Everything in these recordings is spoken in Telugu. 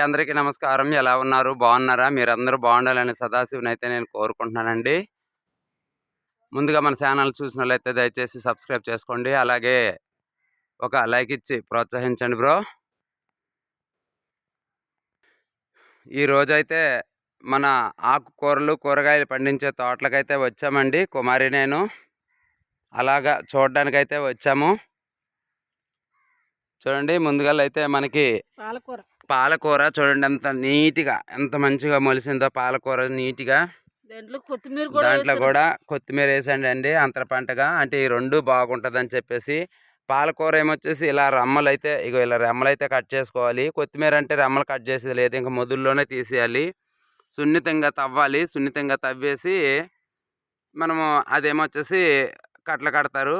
అందరికీ నమస్కారం. ఎలా ఉన్నారు? బాగున్నారా? మీరందరూ బాగుండాలని సదాశివుని అయితే నేను కోరుకుంటున్నానండి. ముందుగా మన ఛానల్ చూసిన వాళ్ళైతే దయచేసి సబ్స్క్రైబ్ చేసుకోండి. అలాగే ఒక లైక్ ఇచ్చి ప్రోత్సహించండి బ్రో. ఈరోజైతే మన ఆకుకూరలు కూరగాయలు పండించే తోటలకైతే వచ్చామండి. కుమారి నేను. అలాగా చూడడానికైతే వచ్చాము. చూడండి ముందుగా అయితే మనకి పాలకూర. పాలకూర చూడండి ఎంత నీట్గా ఎంత మంచిగా మొలిసిందో పాలకూర నీట్గా. దాంట్లో కొత్తిమీర కూడా దాంట్లో. కూడా కొత్తిమీర వేసండి అండి అంతర పంటగా. అంటే ఈ రెండు బాగుంటుంది అని చెప్పేసి పాలకూర ఏమొచ్చేసి ఇలా రెమ్మలు అయితే ఇగో ఇలా రెమ్మలు అయితే కట్ చేసుకోవాలి. కొత్తిమీర అంటే రెమ్మలు కట్ చేసేది లేదు ఇంకా మొదుల్లోనే తీసేయాలి. సున్నితంగా తవ్వాలి సున్నితంగా తవ్వేసి మనము అదేమొచ్చేసి కట్టలు కడతారు.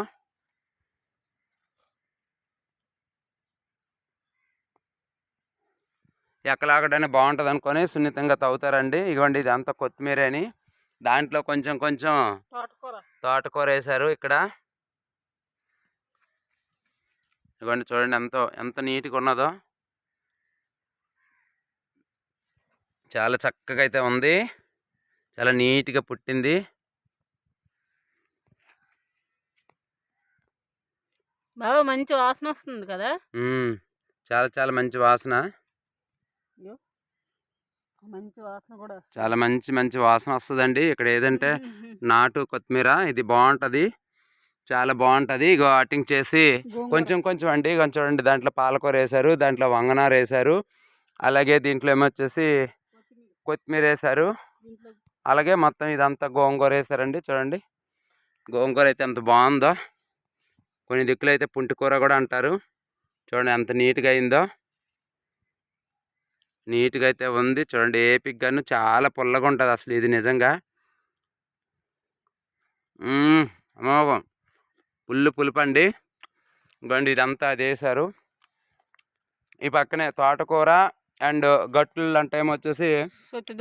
ఎక్కలాగడనే బాగుంటుంది అనుకొని సున్నితంగా తవ్వుతారండి. ఇగోండి ఇది అంతా కొత్తిమీర అని. దాంట్లో కొంచెం కొంచెం తోటకూర. వేశారు ఇక్కడ. ఇవ్వండి చూడండి ఎంతో ఎంత నీట్గా ఉన్నదో. చాలా చక్కగా అయితే ఉంది. చాలా నీట్గా పుట్టింది. బాగా మంచి వాసన వస్తుంది కదా? చాలా చాలా మంచి వాసన ఇయ్యో. మంచి వాసన కూడా వస్తుంది. చాలా మంచి మంచి వాసన వస్తుందండి. ఇక్కడ ఏదంటే. నాటు కొత్తిమీర ఇది బాగుంటుంది చాలా బాగుంటుంది ఇగో అటింగ్ చేసి. కొంచెం కొంచెం అండి. కొంచెం చూడండి దాంట్లో పాలకూర వేశారు దాంట్లో వంగనార వేశారు. అలాగే దీంట్లో ఏమొచ్చేసి కొత్తిమీర. కొత్తిమీర వేశారు. అలాగే మొత్తం ఇదంతా గోంగూర వేశారండి చూడండి. గోంగూర అయితే ఎంత బాగుందో కొన్ని దిక్కులు అయితే పుంటికూర కూడా అంటారు. చూడండి ఎంత నీట్గా అయిందో. నీట్గా అయితే ఉంది. చూడండి ఏపిక్ గాను చాలా పుల్లగా ఉంటుంది అసలు ఇది నిజంగా. అమోఘం పుల్లు పులుపండి. ఇంకోండి ఇదంతా అది వేశారు ఈ పక్కనే తోటకూర అండ్ గట్లు అంటే ఏమొచ్చేసి సొత్తు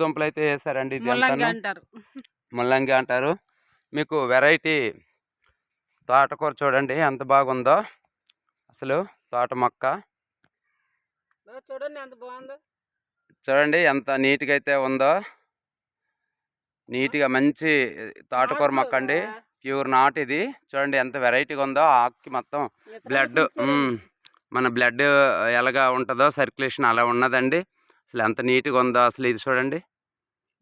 దుంపలు అయితే వేసారండి ఇది ముల్లంగి. అంటారు. ముల్లంగి అంటారు. మీకు వెరైటీ తోటకూర చూడండి ఎంత బాగుందో. అసలు తోట మొక్క. చూడండి ఎంత బాగుందో. చూడండి ఎంత నీట్గా అయితే ఉందో. నీట్గా మంచి తోటకూర మొక్క అండి. ప్యూర్ నాట్ ఇది. చూడండి ఎంత వెరైటీగా ఉందో. ఆకుకి మొత్తం బ్లడ్. మన బ్లడ్ ఎలాగా ఉంటుందో సర్క్యులేషన్ అలా ఉన్నదండి. అసలు ఎంత నీట్గా ఉందో అసలు ఇది చూడండి.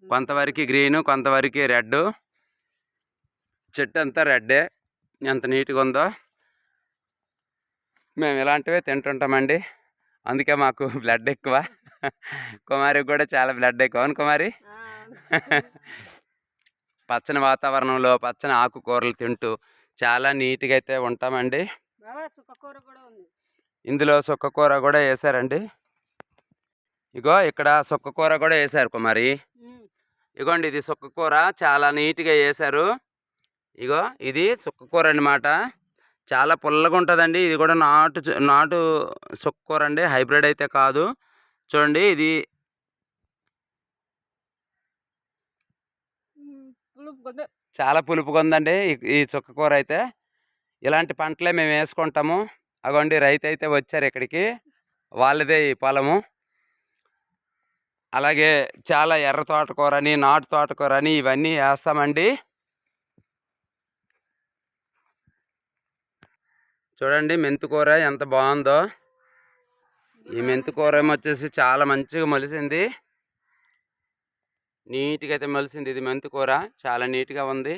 కొంతవరకు గ్రీను కొంతవరకు రెడ్ చెట్టు అంతా రెడ్డే. ఎంత నీట్గా ఉందో. మేము ఇలాంటివే తింటుంటామండి. అందుకే మాకు బ్లడ్ ఎక్కువ. కుమారికి కూడా చాలా బ్లడ్ ఎక్కువ. అవును కుమారి. పచ్చని వాతావరణంలో పచ్చని ఆకుకూరలు తింటూ చాలా నీట్గా అయితే ఉంటామండి. ఇందులో సుక్కకూర కూడా వేసారండి. ఇగో ఇక్కడ సుక్కకూర కూడా వేశారు కుమారి. ఇగోండి ఇది సుక్కకూర చాలా నీట్గా వేశారు ఇగో ఇది సుక్కకూర అన్నమాట. చాలా పుల్లగా ఉంటుందండి. ఇది కూడా నాటు నాటు సుక్కకూర అండి. హైబ్రిడ్ అయితే కాదు. చూడండి ఇది. చాలా పులుపుగా ఉందండి ఈ- ఈ చుక్కకూర అయితే. ఇలాంటి పంటలే మేము వేసుకుంటాము. అగోండి రైతు అయితే వచ్చారు ఇక్కడికి. వాళ్ళదే ఈ పొలము. అలాగే చాలా ఎర్ర తోటకూర అని నాటు తోటకూర అని ఇవన్నీ వేస్తామండి. చూడండి మెంతికూర ఎంత బాగుందో. ఈ మెంతికూర ఏమో వచ్చేసి చాలా మంచిగా మొలిసింది. నీట్గా అయితే మొలిసింది ఇది మెంతికూర చాలా నీట్గా ఉంది.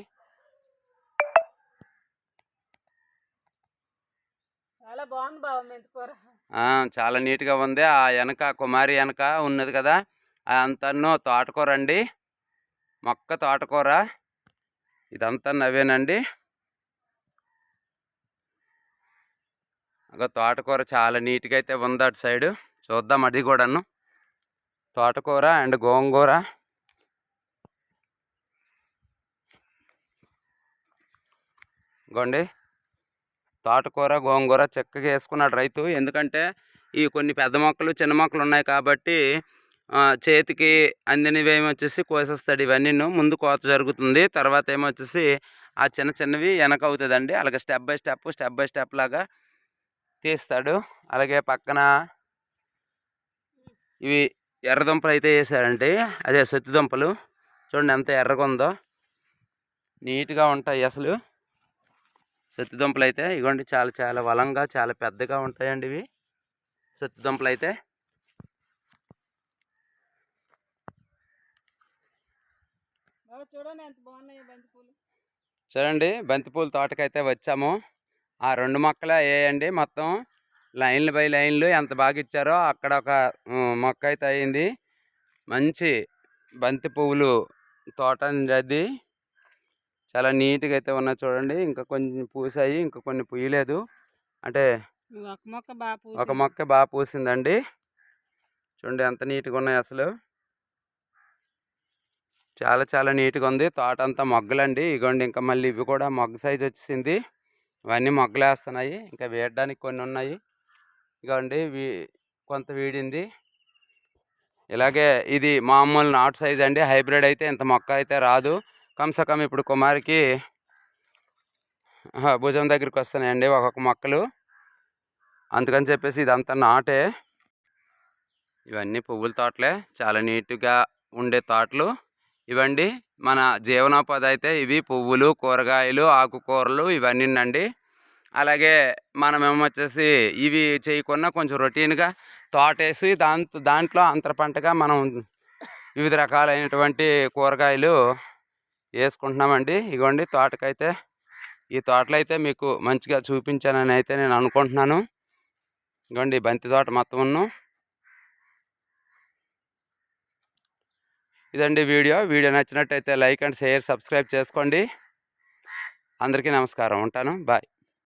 చాలా నీట్గా ఉంది. ఆ వెనక కుమారి వెనక ఉన్నది కదా. అంతను తోటకూర అండి. మొక్క తోటకూర. ఇదంతా నవ్వేనండి. అగో తోటకూర చాలా నీట్గా అయితే ఉంది అటు సైడు. చూద్దాం అది కూడాను. తోటకూర అండ్ గోంగూర. గోండి తోటకూర గోంగూర చక్కగా వేసుకున్నాడు రైతు. ఎందుకంటే ఈ కొన్ని పెద్ద మొక్కలు చిన్న మొక్కలు ఉన్నాయి కాబట్టి చేతికి అందినవి ఏమొచ్చేసి కోసేస్తాడు ఇవన్నీ ముందు కోత జరుగుతుంది. తర్వాత ఏమొచ్చేసి ఆ చిన్న చిన్నవి వెనక అవుతుందండి. అలాగే step by step step by step లాగా తీస్తాడు. అలాగే పక్కన ఇవి ఎర్ర దుంపలు అయితే వేసారండి అదే సొత్తి దుంపలు. చూడండి ఎంత ఎర్రగా ఉందో. నీట్గా ఉంటాయి అసలు. సొత్తి దుంపలు అయితే ఇగోండి చాలా చాలా బలంగా చాలా పెద్దగా ఉంటాయండి ఇవి. సొత్తి దుంపలు అయితే. బాబా చూడండి ఎంత బాగున్నాయి బంతి పూలు చూడండి బంతిపూల తోటకైతే వచ్చాము. ఆ రెండు మొక్కలే వేయండి మొత్తం లైన్లు బై లైన్లు ఎంత బాగా ఇచ్చారో అక్కడ ఒక మొక్క అయితే అయింది మంచి బంతి పువ్వులు తోట అది చాలా నీట్గా అయితే ఉన్నాయి చూడండి. ఇంకా కొన్ని పూసాయి. ఇంకా కొన్ని పూయలేదు. అంటే ఒక మొక్క బాగా పూసిందండి. చూడండి ఎంత నీట్గా ఉన్నాయి అసలు. చాలా చాలా నీట్గా ఉంది. తోట అంతా మొగ్గలండి. ఇగోండి ఇంకా మళ్ళీ ఇవి కూడా మొగ్గ సైజ్ వచ్చేసింది. ఇవన్నీ మొగ్గలేస్తున్నాయి. ఇంకా వేయడానికి కొన్ని ఉన్నాయి. ఇగోండి వీ కొంత వీడింది. ఇలాగే ఇది మామూలు నాటు సైజ్ అండి. హైబ్రిడ్ అయితే ఇంత మొక్క అయితే రాదు. కమ్సకం ఇప్పుడు కుమారికి భుజం దగ్గరికి వస్తున్నాయండి ఒక్కొక్క మొక్కలు. అందుకని చెప్పేసి ఇదంతా నాటే. ఇవన్నీ పువ్వుల తోటలే. చాలా నీట్గా ఉండే తోటలు. ఇవండి మన జీవనోపాధి అయితే ఇవి పువ్వులు కూరగాయలు ఆకుకూరలు ఇవన్నీనండి. అలాగే మనమేమో వచ్చేసి ఇవి చేయకుండా కొంచెం రొటీన్గా తోటేసి దాంతో దాంట్లో అంతర పంటగా మనం వివిధ రకాలైనటువంటి కూరగాయలు వేసుకుంటున్నామండి ఇగోండి తోటకైతే ఈ తోటలో అయితే మీకు మంచిగా చూపించానని అయితే నేను అనుకుంటున్నాను. ఇగోండి బంతి తోట మొత్తం ఇదండి వీడియో. వీడియో నచ్చినట్టయితే లైక్ అండ్ షేర్ సబ్స్క్రైబ్ చేసుకోండి. అందరికీ నమస్కారం. ఉంటాను. బాయ్.